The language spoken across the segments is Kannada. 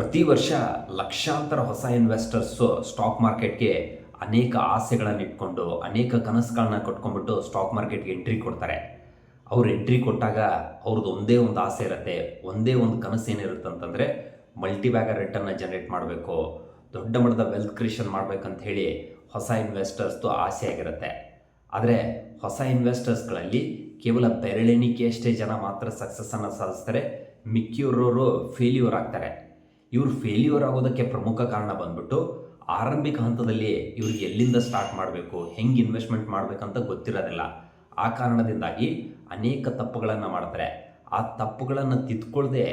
ಪ್ರತಿ ವರ್ಷ ಲಕ್ಷಾಂತರ ಹೊಸ ಇನ್ವೆಸ್ಟರ್ಸು ಸ್ಟಾಕ್ ಮಾರ್ಕೆಟ್ಗೆ ಅನೇಕ ಆಸೆಗಳನ್ನು ಇಟ್ಕೊಂಡು, ಅನೇಕ ಕನಸುಗಳನ್ನ ಕಟ್ಕೊಂಡ್ಬಿಟ್ಟು ಸ್ಟಾಕ್ ಮಾರ್ಕೆಟ್ಗೆ ಎಂಟ್ರಿ ಕೊಡ್ತಾರೆ. ಅವ್ರು ಎಂಟ್ರಿ ಕೊಟ್ಟಾಗ ಅವ್ರದ್ದು ಒಂದೇ ಒಂದು ಆಸೆ ಇರುತ್ತೆ. ಒಂದೇ ಒಂದು ಕನಸು ಏನಿರುತ್ತೆ ಅಂತಂದರೆ ಮಲ್ಟಿಬ್ಯಾಗರ್ ರಿಟರ್ನ್ನ ಜನರೇಟ್ ಮಾಡಬೇಕು. ದೊಡ್ಡ ಮಟ್ಟದ ವೆಲ್ತ್ ಕ್ರಿಯೇಷನ್ ಮಾಡ್ಬೇಕಂತ ಹೇಳಿ ಹೊಸ ಇನ್ವೆಸ್ಟರ್ಸ್ದು ಆಸೆ ಆಗಿರುತ್ತೆ. ಆದರೆ ಹೊಸ ಇನ್ವೆಸ್ಟರ್ಸ್ಗಳಲ್ಲಿ ಕೇವಲ ಬೆರಳೆಣಿಕೆಯಷ್ಟೇ ಜನ ಮಾತ್ರ ಸಕ್ಸಸ್ಸನ್ನು ಸಾಧಿಸ್ತಾರೆ. ಮಿಕ್ಕಿರೋರು ಫೇಲ್ಯೂರ್ ಆಗ್ತಾರೆ. ಇವ್ರು ಫೇಲ್ಯೂರ್ ಆಗೋದಕ್ಕೆ ಪ್ರಮುಖ ಕಾರಣ ಬಂದ್ಬಿಟ್ಟು ಆರಂಭಿಕ ಹಂತದಲ್ಲಿ ಇವ್ರಿಗೆ ಎಲ್ಲಿಂದ ಸ್ಟಾರ್ಟ್ ಮಾಡಬೇಕು, ಹೆಂಗೆ ಇನ್ವೆಸ್ಟ್ಮೆಂಟ್ ಮಾಡಬೇಕಂತ ಗೊತ್ತಿರೋದಿಲ್ಲ. ಆ ಕಾರಣದಿಂದಾಗಿ ಅನೇಕ ತಪ್ಪುಗಳನ್ನು ಮಾಡ್ತಾರೆ. ಆ ತಪ್ಪುಗಳನ್ನು ತಿದ್ಕೊಳ್ಳದೆ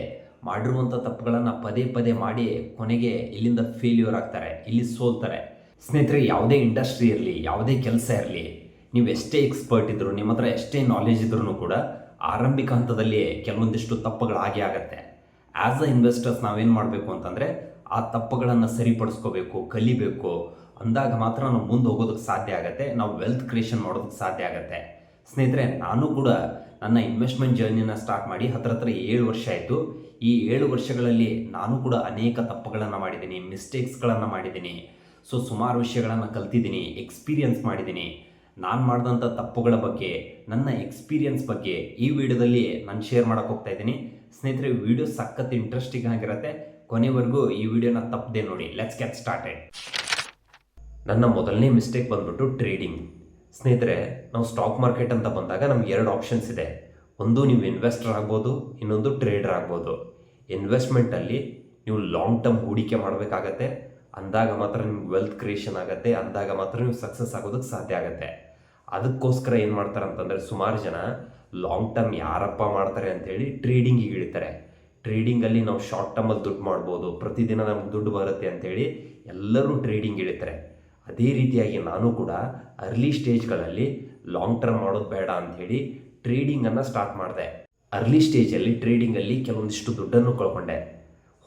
ಮಾಡಿರುವಂಥ ತಪ್ಪುಗಳನ್ನು ಪದೇ ಪದೇ ಮಾಡಿ ಕೊನೆಗೆ ಇಲ್ಲಿಂದ ಫೇಲ್ಯೂರ್ ಆಗ್ತಾರೆ, ಇಲ್ಲಿ ಸೋಲ್ತಾರೆ. ಸ್ನೇಹಿತರೆ, ಯಾವುದೇ ಇಂಡಸ್ಟ್ರಿ ಇರಲಿ, ಯಾವುದೇ ಕೆಲಸ ಇರಲಿ, ನೀವು ಎಷ್ಟೇ ಎಕ್ಸ್ಪರ್ಟ್ ಇದ್ದರೂ ನಿಮ್ಮ ಹತ್ರ ಎಷ್ಟೇ ನಾಲೆಜ್ ಇದ್ರೂ ಕೂಡ ಆರಂಭಿಕ ಹಂತದಲ್ಲಿ ಕೆಲವೊಂದಿಷ್ಟು ತಪ್ಪುಗಳಾಗೇ ಆಗತ್ತೆ. ಆ್ಯಸ್ ಅ ಇನ್ವೆಸ್ಟರ್ಸ್ ನಾವೇನು ಮಾಡಬೇಕು ಅಂತಂದರೆ ಆ ತಪ್ಪುಗಳನ್ನು ಸರಿಪಡಿಸ್ಕೋಬೇಕು, ಕಲಿಬೇಕು. ಅಂದಾಗ ಮಾತ್ರ ನಾವು ಮುಂದೆ ಹೋಗೋದಕ್ಕೆ ಸಾಧ್ಯ ಆಗುತ್ತೆ. ನಾವು ವೆಲ್ತ್ ಕ್ರಿಯೇಷನ್ ಮಾಡೋದಕ್ಕೆ ಸಾಧ್ಯ ಆಗುತ್ತೆ. ಸ್ನೇಹಿತರೆ, ನಾನು ಕೂಡ ನನ್ನ ಇನ್ವೆಸ್ಟ್ಮೆಂಟ್ ಜರ್ನಿನ ಸ್ಟಾರ್ಟ್ ಮಾಡಿ ಹತ್ರ ಹತ್ರ ಏಳು ವರ್ಷ ಆಯಿತು. ಈ ಏಳು ವರ್ಷಗಳಲ್ಲಿ ನಾನು ಕೂಡ ಅನೇಕ ತಪ್ಪುಗಳನ್ನು ಮಾಡಿದ್ದೀನಿ ಮಿಸ್ಟೇಕ್ಸ್ಗಳನ್ನು ಮಾಡಿದ್ದೀನಿ. ಸೊ ಸುಮಾರು ವಿಷಯಗಳನ್ನು ಕಲ್ತಿದ್ದೀನಿ ಎಕ್ಸ್ಪೀರಿಯನ್ಸ್ ಮಾಡಿದ್ದೀನಿ. ನಾನು ಮಾಡಿದಂಥ ತಪ್ಪುಗಳ ಬಗ್ಗೆ, ನನ್ನ ಎಕ್ಸ್ಪೀರಿಯನ್ಸ್ ಬಗ್ಗೆ ಈ ವಿಡಿಯೋದಲ್ಲಿ ನಾನು ಶೇರ್ ಮಾಡೋಕ್ಕೆ ಹೋಗ್ತಾ ಇದ್ದೀನಿ. ಸ್ನೇಹಿತರೆ ವಿಡಿಯೋ ಸಖತ್ ಇಂಟ್ರೆಸ್ಟಿಂಗ್ ಆಗಿರುತ್ತೆ. ಕೊನೆವರೆಗೂ ಈ ವಿಡಿಯೋನ ತಪ್ಪದೆ ನೋಡಿ. ಲೆಟ್ಸ್ ಗೆಟ್ ಸ್ಟಾರ್ಟೆಡ್ ನನ್ನ ಮೊದಲನೇ ಮಿಸ್ಟೇಕ್ ಬಂದ್ಬಿಟ್ಟು ಟ್ರೇಡಿಂಗ್ ಸ್ನೇಹಿತರೆ, ನಾವು ಸ್ಟಾಕ್ ಮಾರ್ಕೆಟ್ ಅಂತ ಬಂದಾಗ ನಮ್ಗೆ ಎರಡು ಆಪ್ಷನ್ಸ್ ಇದೆ. ಒಂದು, ನೀವು ಇನ್ವೆಸ್ಟರ್ ಆಗ್ಬೋದು, ಇನ್ನೊಂದು ಟ್ರೇಡರ್ ಆಗ್ಬೋದು. ಇನ್ವೆಸ್ಟ್ಮೆಂಟಲ್ಲಿ ನೀವು ಲಾಂಗ್ ಟರ್ಮ್ ಹೂಡಿಕೆ ಮಾಡಬೇಕಾಗತ್ತೆ. ಅಂದಾಗ ಮಾತ್ರ ನಿಮ್ಗೆ ವೆಲ್ತ್ ಕ್ರಿಯೇಷನ್ ಆಗುತ್ತೆ. ಅಂದಾಗ ಮಾತ್ರ ನೀವು ಸಕ್ಸಸ್ ಆಗೋದಕ್ಕೆ ಸಾಧ್ಯ ಆಗುತ್ತೆ. ಅದಕ್ಕೋಸ್ಕರ ಏನು ಮಾಡ್ತಾರೆ ಅಂತಂದರೆ ಸುಮಾರು ಜನ ಲಾಂಗ್ ಟರ್ಮ್ ಯಾರಪ್ಪ ಮಾಡ್ತಾರೆ ಅಂತೇಳಿ ಟ್ರೇಡಿಂಗಿಗೆ ಇಳಿತಾರೆ. ಟ್ರೇಡಿಂಗಲ್ಲಿ ನಾವು ಶಾರ್ಟ್ ಟರ್ಮಲ್ಲಿ ದುಡ್ಡು ಮಾಡ್ಬೋದು. ಪ್ರತಿದಿನ ನಮ್ಗೆ ದುಡ್ಡು ಬರುತ್ತೆ ಅಂತೇಳಿ ಎಲ್ಲರೂ ಟ್ರೇಡಿಂಗ್ ಇಳಿತಾರೆ. ಅದೇ ರೀತಿಯಾಗಿ ನಾನು ಕೂಡ ಅರ್ಲಿ ಸ್ಟೇಜ್ಗಳಲ್ಲಿ ಲಾಂಗ್ ಟರ್ಮ್ ಮಾಡೋದು ಬೇಡ ಅಂಥೇಳಿ ಟ್ರೇಡಿಂಗನ್ನು ಸ್ಟಾರ್ಟ್ ಮಾಡಿದೆ. ಅರ್ಲಿ ಸ್ಟೇಜಲ್ಲಿ ಟ್ರೇಡಿಂಗಲ್ಲಿ ಕೆಲವೊಂದಿಷ್ಟು ದುಡ್ಡನ್ನು ಕಳ್ಕೊಂಡೆ.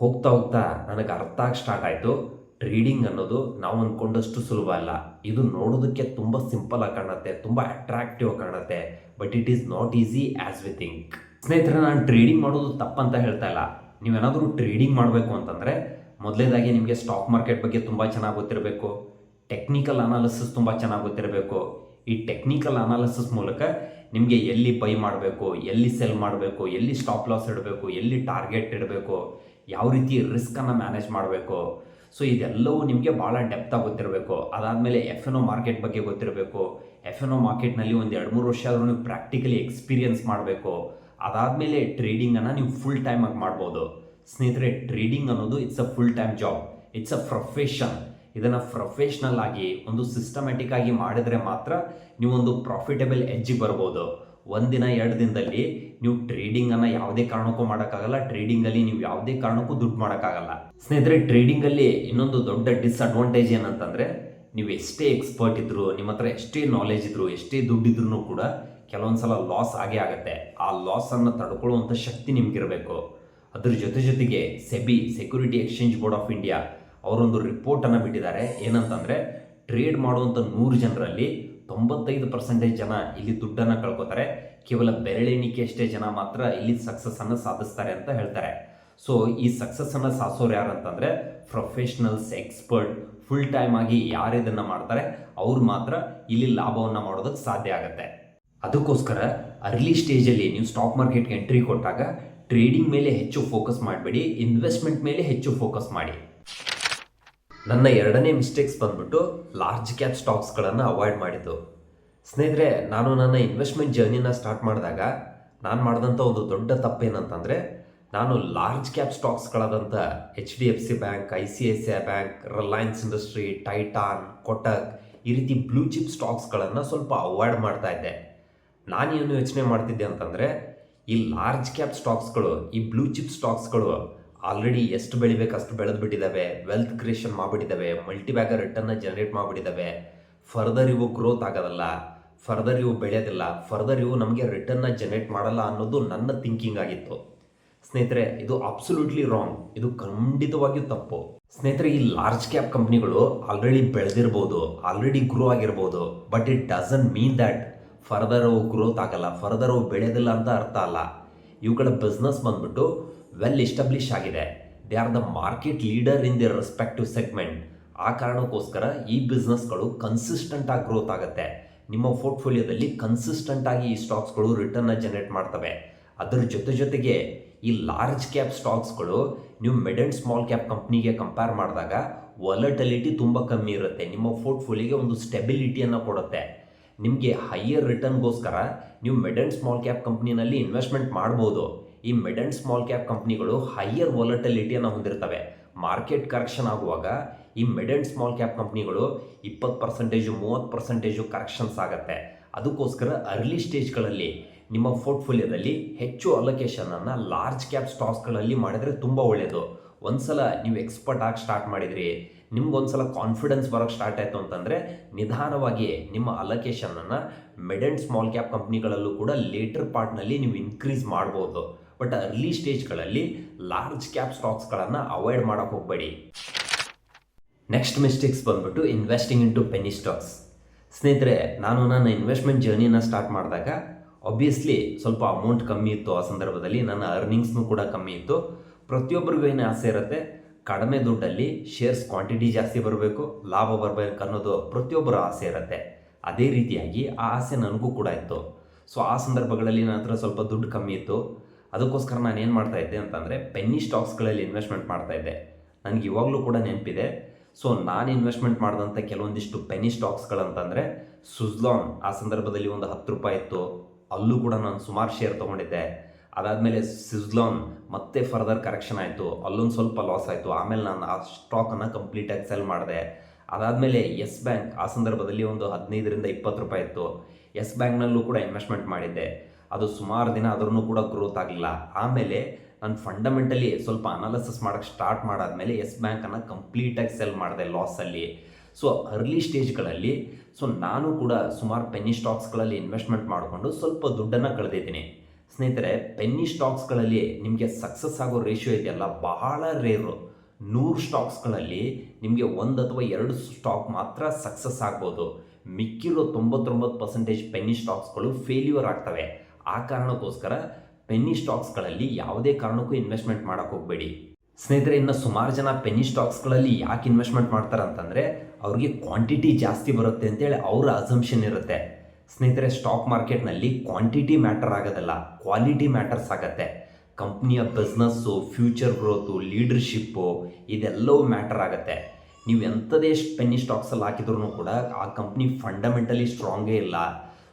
ಹೋಗ್ತಾ ಹೋಗ್ತಾ ನನಗೆ ಅರ್ಥ ಆಗಿ ಸ್ಟಾರ್ಟ್ ಆಯಿತು. ಟ್ರೇಡಿಂಗ್ ಅನ್ನೋದು ನಾವು ಅಂದ್ಕೊಂಡಷ್ಟು ಸುಲಭ ಅಲ್ಲ. ಇದು ನೋಡೋದಕ್ಕೆ ತುಂಬ ಸಿಂಪಲ್ ಆಗಿ ಕಾಣುತ್ತೆ, ತುಂಬ ಅಟ್ರಾಕ್ಟಿವ್ ಕಾಣುತ್ತೆ. But it is not easy as we think ಸ್ನೇಹಿತರೆ, ನಾನು ಟ್ರೇಡಿಂಗ್ ಮಾಡೋದು ತಪ್ಪಂತ ಹೇಳ್ತಾ ಇಲ್ಲ. ನೀವೇನಾದರೂ ಟ್ರೇಡಿಂಗ್ ಮಾಡಬೇಕು ಅಂತಂದರೆ, ಮೊದಲೇದಾಗಿ ನಿಮಗೆ ಸ್ಟಾಕ್ ಮಾರ್ಕೆಟ್ ಬಗ್ಗೆ ತುಂಬ ಚೆನ್ನಾಗಿ ಗೊತ್ತಿರಬೇಕು. ಟೆಕ್ನಿಕಲ್ ಅನಾಲಿಸಿಸ್ ತುಂಬ ಚೆನ್ನಾಗಿ ಗೊತ್ತಿರಬೇಕು. ಈ ಟೆಕ್ನಿಕಲ್ ಅನಾಲಿಸಿಸ್ ಮೂಲಕ ನಿಮಗೆ ಎಲ್ಲಿ ಬೈ ಮಾಡಬೇಕು, ಎಲ್ಲಿ ಸೆಲ್ ಮಾಡಬೇಕು, ಎಲ್ಲಿ ಸ್ಟಾಪ್ ಲಾಸ್ ಇಡಬೇಕು, ಎಲ್ಲಿ ಟಾರ್ಗೆಟ್ ಇಡಬೇಕು, ಯಾವ ರೀತಿ ರಿಸ್ಕನ್ನು ಮ್ಯಾನೇಜ್ ಮಾಡಬೇಕು. ಸೊ ಇದೆಲ್ಲವೂ ನಿಮಗೆ ಭಾಳ ಡೆಪ್ತಾಗಿ ಗೊತ್ತಿರಬೇಕು. ಅದಾದಮೇಲೆ ಎಫ್ ಎನ್ ಒ ಮಾರ್ಕೆಟ್ ಬಗ್ಗೆ ಗೊತ್ತಿರಬೇಕು. ಎಫ್ ಎನ್ ಒ ಮಾರ್ಕೆಟ್ನಲ್ಲಿ ಒಂದು ಎರಡು ಮೂರು ವರ್ಷ ಆದರೂ ನೀವು ಪ್ರಾಕ್ಟಿಕಲಿ ಎಕ್ಸ್ಪೀರಿಯನ್ಸ್ ಮಾಡಬೇಕು. ಅದಾದಮೇಲೆ ಟ್ರೇಡಿಂಗನ್ನು ನೀವು ಫುಲ್ ಟೈಮ್ ಆಗಿ ಮಾಡ್ಬೋದು. ಸ್ನೇಹಿತರೆ ಟ್ರೇಡಿಂಗ್ ಅನ್ನೋದು it's a full time job it's a profession ಇದನ್ನು ಪ್ರೊಫೆಷ್ನಲ್ ಆಗಿ, ಒಂದು ಸಿಸ್ಟಮ್ಯಾಟಿಕ್ ಆಗಿ ಮಾಡಿದರೆ ಮಾತ್ರ ನೀವೊಂದು ಪ್ರಾಫಿಟೇಬಲ್ ಎಜ್ಜಿಗೆ ಬರ್ಬೋದು. ಒಂದಿನ ಎರಡು ದಿನದಲ್ಲಿ ನೀವು ಟ್ರೇಡಿಂಗನ್ನು ಯಾವುದೇ ಕಾರಣಕ್ಕೂ ಮಾಡೋಕ್ಕಾಗಲ್ಲ. ಟ್ರೇಡಿಂಗಲ್ಲಿ ನೀವು ಯಾವುದೇ ಕಾರಣಕ್ಕೂ ದುಡ್ಡು ಮಾಡೋಕ್ಕಾಗಲ್ಲ. ಸ್ನೇಹಿತರೆ ಟ್ರೇಡಿಂಗಲ್ಲಿ ಇನ್ನೊಂದು ದೊಡ್ಡ ಡಿಸ್ಅಡ್ವಾಂಟೇಜ್ ಏನಂತಂದರೆ ನೀವು ಎಷ್ಟೇ ಎಕ್ಸ್ಪರ್ಟ್ ಇದ್ದರೂ ನಿಮ್ಮ ಹತ್ರ ಎಷ್ಟೇ ನಾಲೆಜ್ ಇದ್ದರು ಎಷ್ಟೇ ದುಡ್ಡಿದ್ರೂ ಕೂಡ ಕೆಲವೊಂದು ಸಲ ಲಾಸ್ ಆಗೇ ಆಗುತ್ತೆ. ಆ ಲಾಸನ್ನು ತಡ್ಕೊಳ್ಳುವಂಥ ಶಕ್ತಿ ನಿಮಗಿರಬೇಕು. ಅದ್ರ ಜೊತೆ ಜೊತೆಗೆ SEBI security exchange board of India ಅವರೊಂದು ರಿಪೋರ್ಟನ್ನು ಬಿಟ್ಟಿದ್ದಾರೆ. ಏನಂತಂದರೆ ಟ್ರೇಡ್ ಮಾಡುವಂಥ ನೂರು ಜನರಲ್ಲಿ ತೊಂಬತ್ತೈದು ಪರ್ಸೆಂಟೇಜ್ ಜನ ಇಲ್ಲಿ ದುಡ್ಡನ್ನು ಕಳ್ಕೊತಾರೆ. ಕೇವಲ ಬೆರಳೆಣಿಕೆಯಷ್ಟೇ ಜನ ಮಾತ್ರ ಇಲ್ಲಿ ಸಕ್ಸಸ್ಸನ್ನು ಸಾಧಿಸ್ತಾರೆ ಅಂತ ಹೇಳ್ತಾರೆ. ಸೊ ಈ ಸಕ್ಸಸ್ಸನ್ನು ಸಾಧಿಸೋರು ಯಾರು ಅಂತಂದರೆ ಪ್ರೊಫೆಷ್ನಲ್ಸ್ ಎಕ್ಸ್ಪರ್ಟ್ ಫುಲ್ ಟೈಮ್ ಆಗಿ ಯಾರು ಇದನ್ನು ಮಾಡ್ತಾರೆ, ಅವ್ರು ಮಾತ್ರ ಇಲ್ಲಿ ಲಾಭವನ್ನು ಮಾಡೋದಕ್ಕೆ ಸಾಧ್ಯ ಆಗುತ್ತೆ. ಅದಕ್ಕೋಸ್ಕರ ಅರ್ಲಿ ಸ್ಟೇಜಲ್ಲಿ ನೀವು ಸ್ಟಾಕ್ ಮಾರ್ಕೆಟ್ಗೆ ಎಂಟ್ರಿ ಕೊಟ್ಟಾಗ ಟ್ರೇಡಿಂಗ್ ಮೇಲೆ ಹೆಚ್ಚು ಫೋಕಸ್ ಮಾಡಬೇಡಿ ಇನ್ವೆಸ್ಟ್ಮೆಂಟ್ ಮೇಲೆ ಹೆಚ್ಚು ಫೋಕಸ್ ಮಾಡಿ. ನನ್ನ ಎರಡನೇ ಮಿಸ್ಟೇಕ್ಸ್ ಬಂದ್ಬಿಟ್ಟು ಲಾರ್ಜ್ ಕ್ಯಾಪ್ ಸ್ಟಾಕ್ಸ್ಗಳನ್ನು ಅವಾಯ್ಡ್ ಮಾಡಿದ್ದು. ಸ್ನೇಹಿತರೆ, ನಾನು ನನ್ನ ಇನ್ವೆಸ್ಟ್ಮೆಂಟ್ ಜರ್ನಿನ ಸ್ಟಾರ್ಟ್ ಮಾಡಿದಾಗ ನಾನು ಮಾಡಿದಂಥ ಒಂದು ದೊಡ್ಡ ತಪ್ಪೇನಂತಂದರೆ ನಾನು large cap ಸ್ಟಾಕ್ಸ್ಗಳಾದಂಥ H D F C bank I C I C I bank Reliance industry Titan Kotak ಈ ರೀತಿ ಬ್ಲೂ ಚಿಪ್ ಸ್ಟಾಕ್ಸ್ಗಳನ್ನು ಸ್ವಲ್ಪ ಅವಾಯ್ಡ್ ಮಾಡ್ತಾ ಇದ್ದೆ. ನಾನೇನು ಯೋಚನೆ ಮಾಡ್ತಿದ್ದೆ ಅಂತಂದರೆ ಈ ಲಾರ್ಜ್ ಕ್ಯಾಪ್ ಸ್ಟಾಕ್ಸ್ಗಳು ಈ ಬ್ಲೂ ಚಿಪ್ ಸ್ಟಾಕ್ಸ್ಗಳು ಆಲ್ರೆಡಿ ಎಷ್ಟು ಬೆಳಿಬೇಕು ಅಷ್ಟು ಬೆಳೆದು ಬಿಟ್ಟಿದ್ದಾವೆ ವೆಲ್ತ್ ಕ್ರಿಯೇಷನ್ ಮಾಡಿಬಿಟ್ಟಿದ್ದಾವೆ ಮಲ್ಟಿಬ್ಯಾಗರ್ ರಿಟರ್ನ್ನ ಜನರೇಟ್ ಮಾಡಿಬಿಟ್ಟಿದ್ದಾವೆ ಫರ್ದರ್ ಇವು ಗ್ರೋತ್ ಆಗೋದಲ್ಲ ಫರ್ದರ್ ಇವು ಬೆಳೆಯೋದಿಲ್ಲ ಫರ್ದರ್ ಇವು ನಮಗೆ ರಿಟರ್ನ್ನ ಜನರೇಟ್ ಮಾಡಲ್ಲ ಅನ್ನೋದು ನನ್ನ ಥಿಂಕಿಂಗ್ ಆಗಿತ್ತು. ಸ್ನೇಹಿತರೆ, ಇದು ಅಬ್ಸಲ್ಯೂಟ್ಲಿ ರಾಂಗ್ ಇದು ಖಂಡಿತವಾಗಿಯೂ ತಪ್ಪು. ಸ್ನೇಹಿತರೆ, ಈ ಲಾರ್ಜ್ ಕ್ಯಾಪ್ ಕಂಪ್ನಿಗಳು ಆಲ್ರೆಡಿ ಬೆಳೆದಿರ್ಬೋದು ಆಲ್ರೆಡಿ ಗ್ರೋ ಆಗಿರ್ಬೋದು but it doesn't mean that further ಅವು ಗ್ರೋತ್ ಆಗಲ್ಲ ಫರ್ದರ್ ಅವು ಬೆಳೆಯೋದಿಲ್ಲ ಅಂತ ಅರ್ಥ ಅಲ್ಲ. ಇವುಗಳ ಬಿಸ್ನೆಸ್ ಬಂದ್ಬಿಟ್ಟು ವೆಲ್ ಎಸ್ಟಾಬ್ಲಿಷ್ ಆಗಿದೆ. They are the market leader in the respective segment ಆ ಕಾರಣಕ್ಕೋಸ್ಕರ ಈ ಬಿಸ್ನೆಸ್ಗಳು ಕನ್ಸಿಸ್ಟೆಂಟ್ ಆಗಿ ಗ್ರೋತ್ ಆಗುತ್ತೆ. ನಿಮ್ಮ ಪೋರ್ಟ್ಫೋಲಿಯೋದಲ್ಲಿ ಕನ್ಸಿಸ್ಟೆಂಟ್ ಆಗಿ ಈ ಸ್ಟಾಕ್ಸ್ಗಳು ರಿಟರ್ನ್ ಜನರೇಟ್ ಮಾಡ್ತವೆ. ಅದರ ಜೊತೆ ಜೊತೆಗೆ ಈ ಲಾರ್ಜ್ ಕ್ಯಾಪ್ ಸ್ಟಾಕ್ಸ್ಗಳು ನೀವು ಮಿಡ್ ಆ್ಯಂಡ್ ಸ್ಮಾಲ್ ಕ್ಯಾಪ್ ಕಂಪ್ನಿಗೆ ಕಂಪೇರ್ ಮಾಡಿದಾಗ ವಾಲಟಲಿಟಿ ತುಂಬ ಕಮ್ಮಿ ಇರುತ್ತೆ. ನಿಮ್ಮ ಪೋರ್ಟ್ಫೋಲಿಯೋಗೆ ಒಂದು ಸ್ಟೆಬಿಲಿಟಿಯನ್ನು ಕೊಡುತ್ತೆ. ನಿಮಗೆ ಹೈಯರ್ ರಿಟರ್ನ್ಗೋಸ್ಕರ ನೀವು ಮಿಡ್ ಆ್ಯಂಡ್ ಸ್ಮಾಲ್ ಕ್ಯಾಪ್ ಕಂಪ್ನಿನಲ್ಲಿ ಇನ್ವೆಸ್ಟ್ಮೆಂಟ್ ಮಾಡ್ಬೋದು. ಈ ಮಿಡ್ ಆ್ಯಂಡ್ ಸ್ಮಾಲ್ ಕ್ಯಾಪ್ ಕಂಪ್ನಿಗಳು ಹೈಯರ್ ವಾಲಟಲಿಟಿಯನ್ನು ಹೊಂದಿರ್ತವೆ. ಮಾರ್ಕೆಟ್ ಕರೆಕ್ಷನ್ ಆಗುವಾಗ ಈ ಮಿಡ್ ಆ್ಯಂಡ್ ಸ್ಮಾಲ್ ಕ್ಯಾಪ್ ಕಂಪ್ನಿಗಳು ಇಪ್ಪತ್ತು ಪರ್ಸೆಂಟೇಜು ಮೂವತ್ತು ಪರ್ಸೆಂಟೇಜು ಕರೆಕ್ಷನ್ಸ್ ಆಗುತ್ತೆ. ಅದಕ್ಕೋಸ್ಕರ ಅರ್ಲಿ ಸ್ಟೇಜ್ಗಳಲ್ಲಿ ನಿಮ್ಮ ಪೋರ್ಟ್ಫೋಲಿಯೋದಲ್ಲಿ ಹೆಚ್ಚು ಅಲೊಕೇಶನನ್ನು ಲಾರ್ಜ್ ಕ್ಯಾಪ್ ಸ್ಟಾಕ್ಸ್ಗಳಲ್ಲಿ ಮಾಡಿದರೆ ತುಂಬ ಒಳ್ಳೆಯದು ಒಂದ್ಸಲ ನೀವು ಎಕ್ಸ್ಪರ್ಟ್ ಆಗಿ ಸ್ಟಾರ್ಟ್ ಮಾಡಿದ್ರಿ, ನಿಮ್ಗೊಂದ್ಸಲ ಕಾನ್ಫಿಡೆನ್ಸ್ ಬರೋಕ್ಕೆ ಸ್ಟಾರ್ಟ್ ಆಯಿತು ಅಂತಂದರೆ ನಿಧಾನವಾಗಿ ನಿಮ್ಮ ಅಲೊಕೇಶನನ್ನು ಮಿಡ್ ಆ್ಯಂಡ್ ಸ್ಮಾಲ್ ಕ್ಯಾಪ್ ಕಂಪ್ನಿಗಳಲ್ಲೂ ಕೂಡ ಲೇಟರ್ ಪಾರ್ಟ್ನಲ್ಲಿ ನೀವು ಇನ್ಕ್ರೀಸ್ ಮಾಡ್ಬೋದು. ಬಟ್ ಅರ್ಲಿ ಸ್ಟೇಜ್ಗಳಲ್ಲಿ ಲಾರ್ಜ್ ಕ್ಯಾಪ್ ಸ್ಟಾಕ್ಸ್ಗಳನ್ನು ಅವಾಯ್ಡ್ ಮಾಡೋಕ್ಕೆ ಹೋಗಬೇಡಿ. ನೆಕ್ಸ್ಟ್ ಮಿಸ್ಟೇಕ್ಸ್ ಬಂದ್ಬಿಟ್ಟು investing in to penny stocks. ಸ್ನೇಹಿತರೆ, ನಾನು ನನ್ನ ಇನ್ವೆಸ್ಟ್ಮೆಂಟ್ ಜರ್ನಿನ ಸ್ಟಾರ್ಟ್ ಮಾಡಿದಾಗ ಆಬ್ವಿಯಸ್ಲಿ ಸ್ವಲ್ಪ ಅಮೌಂಟ್ ಕಮ್ಮಿ ಇತ್ತು ಆ ಸಂದರ್ಭದಲ್ಲಿ, ನನ್ನ ಅರ್ನಿಂಗ್ಸ್ನೂ ಕೂಡ ಕಮ್ಮಿ ಇತ್ತು. ಪ್ರತಿಯೊಬ್ಬರಿಗೂ ಏನು ಆಸೆ ಇರುತ್ತೆ, ಕಡಿಮೆ ದುಡ್ಡಲ್ಲಿ ಶೇರ್ಸ್ ಕ್ವಾಂಟಿಟಿ ಜಾಸ್ತಿ ಬರಬೇಕು, ಲಾಭ ಬರಬೇಕು ಅನ್ನೋದು ಪ್ರತಿಯೊಬ್ಬರ ಆಸೆ ಇರುತ್ತೆ. ಅದೇ ರೀತಿಯಾಗಿ ಆ ಆಸೆ ನನಗೂ ಕೂಡ ಇತ್ತು. ಸೊ ಆ ಸಂದರ್ಭಗಳಲ್ಲಿ ನನ್ನ ಹತ್ರ ಸ್ವಲ್ಪ ದುಡ್ಡು ಕಮ್ಮಿ ಇತ್ತು. ಅದಕ್ಕೋಸ್ಕರ ನಾನು ಏನು ಮಾಡ್ತಾ ಇದ್ದೆ ಅಂತಂದರೆ ಪೆನ್ನಿ ಸ್ಟಾಕ್ಸ್ಗಳಲ್ಲಿ ಇನ್ವೆಸ್ಟ್ಮೆಂಟ್ ಮಾಡ್ತಾ ಇದ್ದೆ. ನನಗೆ ಇವಾಗಲೂ ಕೂಡ ನೆನಪಿದೆ. ಸೊ ನಾನು ಇನ್ವೆಸ್ಟ್ಮೆಂಟ್ ಮಾಡಿದಂಥ ಕೆಲವೊಂದಿಷ್ಟು ಪೆನಿ ಸ್ಟಾಕ್ಸ್ಗಳಂತಂದರೆ ಸುಜ್ಲಾನ್ ಆ ಸಂದರ್ಭದಲ್ಲಿ ಒಂದು ಹತ್ತು ರೂಪಾಯಿ ಇತ್ತು. ಅಲ್ಲೂ ಕೂಡ ನಾನು ಸುಮಾರು ಶೇರ್ ತೊಗೊಂಡಿದ್ದೆ. ಅದಾದಮೇಲೆ ಸಿಜ್ಲಾನ್ ಮತ್ತೆ ಫರ್ದರ್ ಕರೆಕ್ಷನ್ ಆಯಿತು. ಅಲ್ಲೊಂದು ಸ್ವಲ್ಪ ಲಾಸ್ ಆಯಿತು. ಆಮೇಲೆ ನಾನು ಆ ಸ್ಟಾಕನ್ನು ಕಂಪ್ಲೀಟಾಗಿ ಸೆಲ್ ಮಾಡಿದೆ. ಅದಾದಮೇಲೆ ಎಸ್ ಬ್ಯಾಂಕ್ ಆ ಸಂದರ್ಭದಲ್ಲಿ ಒಂದು ಹದಿನೈದರಿಂದ ಇಪ್ಪತ್ತು ರೂಪಾಯಿ ಇತ್ತು. ಎಸ್ ಬ್ಯಾಂಕ್ನಲ್ಲೂ ಕೂಡ ಇನ್ವೆಸ್ಟ್ಮೆಂಟ್ ಮಾಡಿದ್ದೆ. ಅದು ಸುಮಾರು ದಿನ ಆದ್ರೂ ಕೂಡ ಗ್ರೋತ್ ಆಗಲಿಲ್ಲ. ಆಮೇಲೆ ನಾನು ಫಂಡಮೆಂಟಲಿ ಸ್ವಲ್ಪ ಅನಾಲಿಸಿಸ್ ಮಾಡೋಕ್ಕೆ ಸ್ಟಾರ್ಟ್ ಮಾಡಾದಮೇಲೆ ಎಸ್ ಬ್ಯಾಂಕನ್ನು ಕಂಪ್ಲೀಟಾಗಿ ಸೆಲ್ ಮಾಡಿದೆ ಲಾಸಲ್ಲಿ ಸೊ ಅರ್ಲಿ ಸ್ಟೇಜ್ಗಳಲ್ಲಿ ಸೊ ನಾನು ಕೂಡ ಸುಮಾರು ಪೆನ್ನಿ ಸ್ಟಾಕ್ಸ್ಗಳಲ್ಲಿ ಇನ್ವೆಸ್ಟ್ಮೆಂಟ್ ಮಾಡಿಕೊಂಡು ಸ್ವಲ್ಪ ದುಡ್ಡನ್ನು ಕಳೆದಿದ್ದೀನಿ. ಸ್ನೇಹಿತರೆ ಪೆನ್ನಿ ಸ್ಟಾಕ್ಸ್ಗಳಲ್ಲಿ ನಿಮಗೆ ಸಕ್ಸಸ್ ಆಗೋ ರೇಷಿಯೋ ಇದೆಯಲ್ಲ? ಬಹಳ ರೇರು ನೂರು ಸ್ಟಾಕ್ಸ್ಗಳಲ್ಲಿ ನಿಮಗೆ ಒಂದು ಅಥವಾ ಎರಡು ಸ್ಟಾಕ್ ಮಾತ್ರ ಸಕ್ಸಸ್ ಆಗ್ಬೋದು. ಮಿಕ್ಕಿರೋ ತೊಂಬತ್ತೊಂಬತ್ತು ಪರ್ಸೆಂಟೇಜ್ ಪೆನ್ನಿ ಸ್ಟಾಕ್ಸ್ಗಳು ಫೇಲ್ಯೂರ್ ಆಗ್ತವೆ. ಆ ಕಾರಣಕ್ಕೋಸ್ಕರ ಪೆನ್ನಿ ಸ್ಟಾಕ್ಸ್ಗಳಲ್ಲಿ ಯಾವುದೇ ಕಾರಣಕ್ಕೂ ಇನ್ವೆಸ್ಟ್ಮೆಂಟ್ ಮಾಡೋಕ್ಕೆ ಹೋಗಬೇಡಿ. ಸ್ನೇಹಿತರೆ, ಇನ್ನು ಸುಮಾರು ಜನ ಪೆನ್ನಿ ಸ್ಟಾಕ್ಸ್ಗಳಲ್ಲಿ ಯಾಕೆ ಇನ್ವೆಸ್ಟ್ಮೆಂಟ್ ಮಾಡ್ತಾರೆ ಅಂತಂದರೆ ಅವ್ರಿಗೆ ಕ್ವಾಂಟಿಟಿ ಜಾಸ್ತಿ ಬರುತ್ತೆ ಅಂತೇಳಿ ಅವರ ಅಸಂಪ್ಷನ್ ಇರುತ್ತೆ. ಸ್ನೇಹಿತರೆ ಸ್ಟಾಕ್ ಮಾರ್ಕೆಟ್ನಲ್ಲಿ ಕ್ವಾಂಟಿಟಿ ಮ್ಯಾಟರ್ ಆಗೋದಲ್ಲ ಕ್ವಾಲಿಟಿ ಮ್ಯಾಟರ್ಸ್ ಆಗತ್ತೆ. ಕಂಪ್ನಿಯ ಬಿಸ್ನೆಸ್ಸು ಫ್ಯೂಚರ್ ಗ್ರೋತು ಲೀಡರ್ಶಿಪ್ಪು ಇದೆಲ್ಲವೂ ಮ್ಯಾಟರ್ ಆಗುತ್ತೆ. ನೀವು ಎಂಥದೇ ಪೆನ್ನಿ ಸ್ಟಾಕ್ಸಲ್ಲಿ ಹಾಕಿದ್ರೂ ಕೂಡ ಆ ಕಂಪ್ನಿ ಫಂಡಮೆಂಟಲಿ ಸ್ಟ್ರಾಂಗೇ ಇಲ್ಲ.